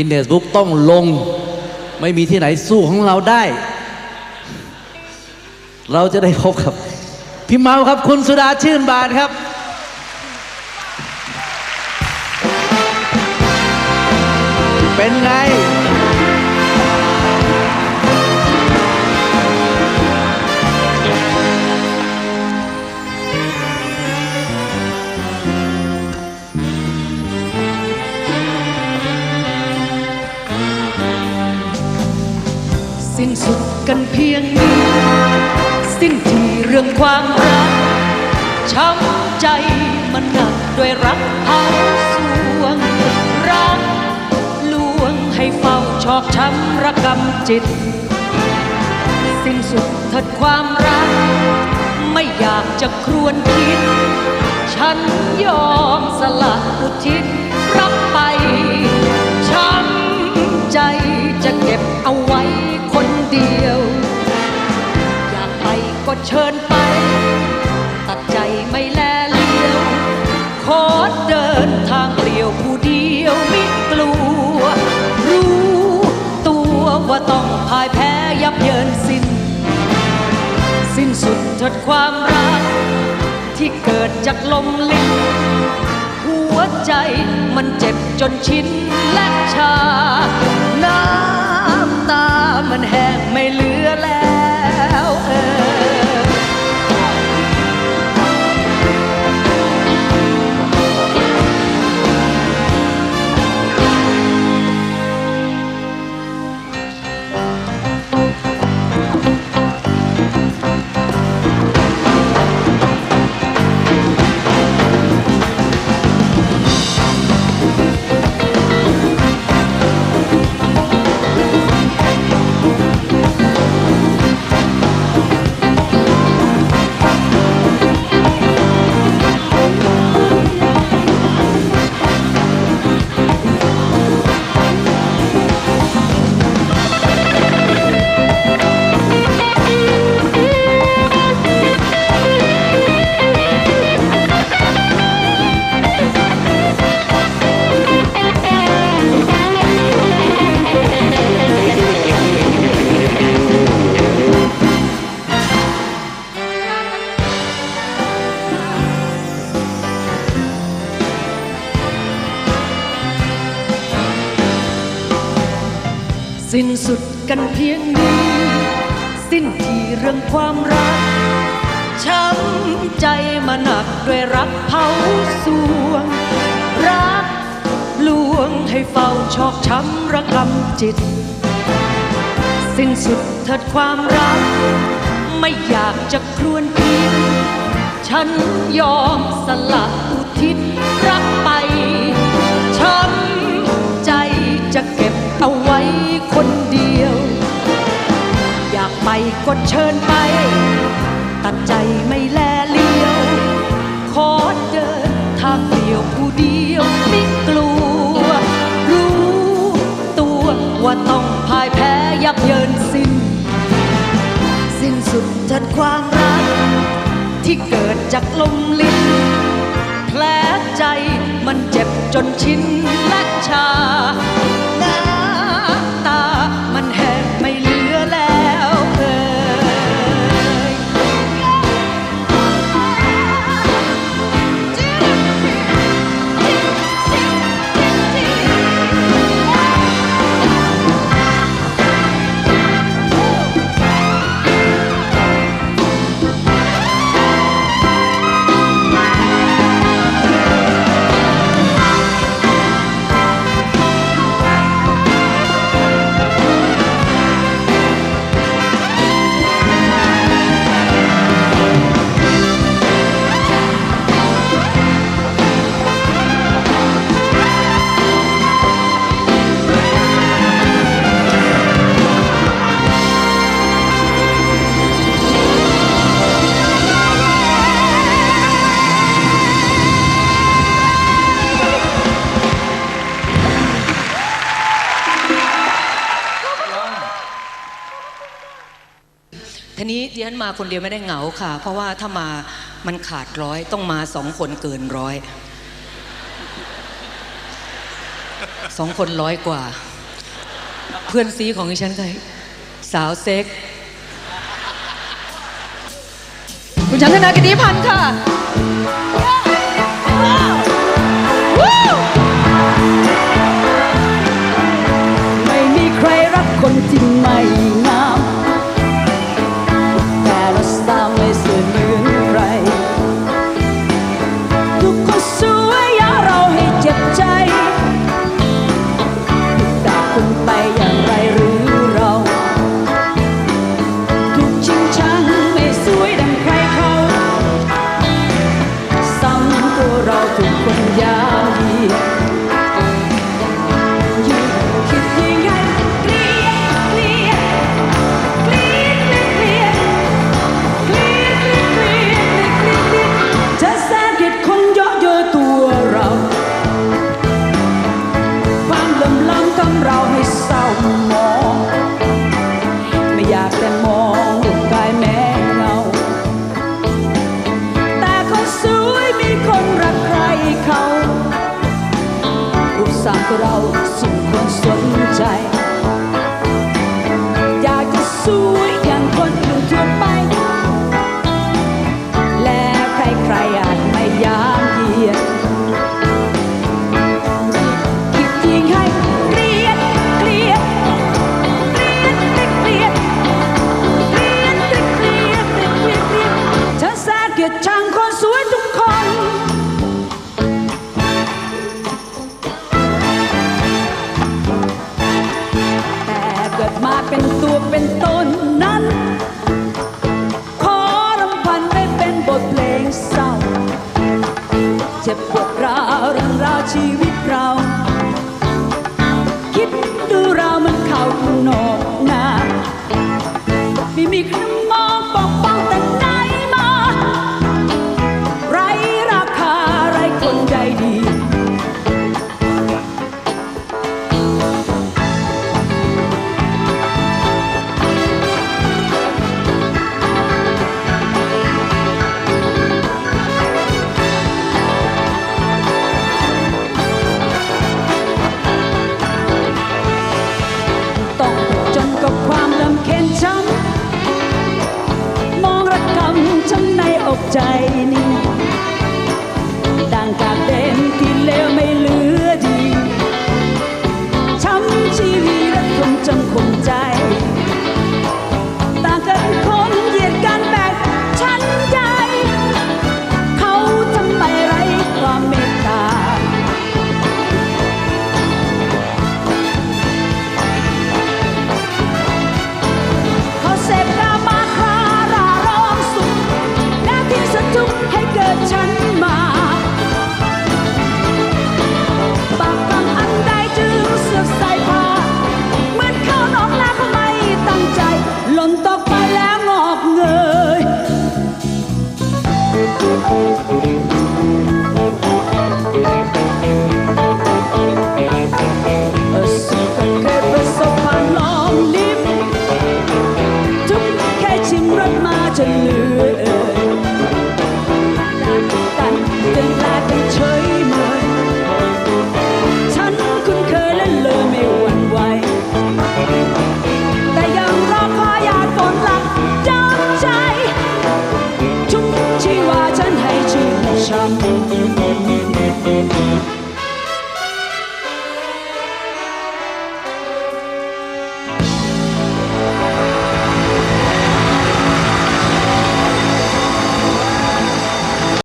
กินเนสบุ๊กต้องลง ไม่มีที่ไหนสู้ของเราได้ เราจะได้พบกับ พี่เมาครับคุณสุดาชื่นบานครับเป็นไง กันเพียงนี้ สิ้นที่เรื่องความรัก ช้ำใจมันหนักด้วยรักเผาสวงรักลวงให้เฝ้าชอกช้ำระกำจิต สิ้นสุดเถิดความรัก ไม่อยากจะครวนคิด ฉันยอมสละอุทิศ ไปก็เชิญไป ตัดใจไม่แลเลี้ยวขอเดินทางเปลี่ยวผู้เดียวม่กลัว รู้ตัวว่าต้องพ่ายแพ้ยับเยินสิ้น สิ้นสุดเถิดความรัก ที่เกิดจากลมลิ้นหัวใจมันเจ็บจนชินและชา น้ำตามันแห้งไม่เหลือแล้ว สิ้นสุดกันเพียงนี้ สิ้นที่เรื่องความรัก ช้ำใจมาหนักด้วยรักเผาสวง รักลวงให้เฝ้าชอกช้ำระกำจิต สิ้นสุดเถิดความรัก ไม่อยากจะครวนคิด ฉันยอมสละอุทิศ กไปก็เชิญไป ตัดใจไม่แลเลี้ยว ขอเดินทางเดียวผู้เดียวไม่กลัว รู้ตัวว่าต้องพ่ายแพ้ยับเยินสิ้น สิ้นสุดเถิดความรัก ที่เกิดจากลมลิ้นแผลใจมันเจ็บจนชินและชา ฉันมาคนเดียวไม่ได้เหงาค่ะ เพราะว่าถ้ามามันขาดร้อย ต้องมาสองคนเกินร้อยสองคนร้อยกว่า เพื่อนซีของฉันใครสาวเซ็ก คุณชันธนากิติพันธ์ค่ะ เจ็บปวดร้าวรังราชีวิต ใจ นตกไปแล้วงอกเงยสิ่งที่เคยประสบผ่านลองลิ้ทุกแค่ชิมรสมาจนเหลือ Thank you.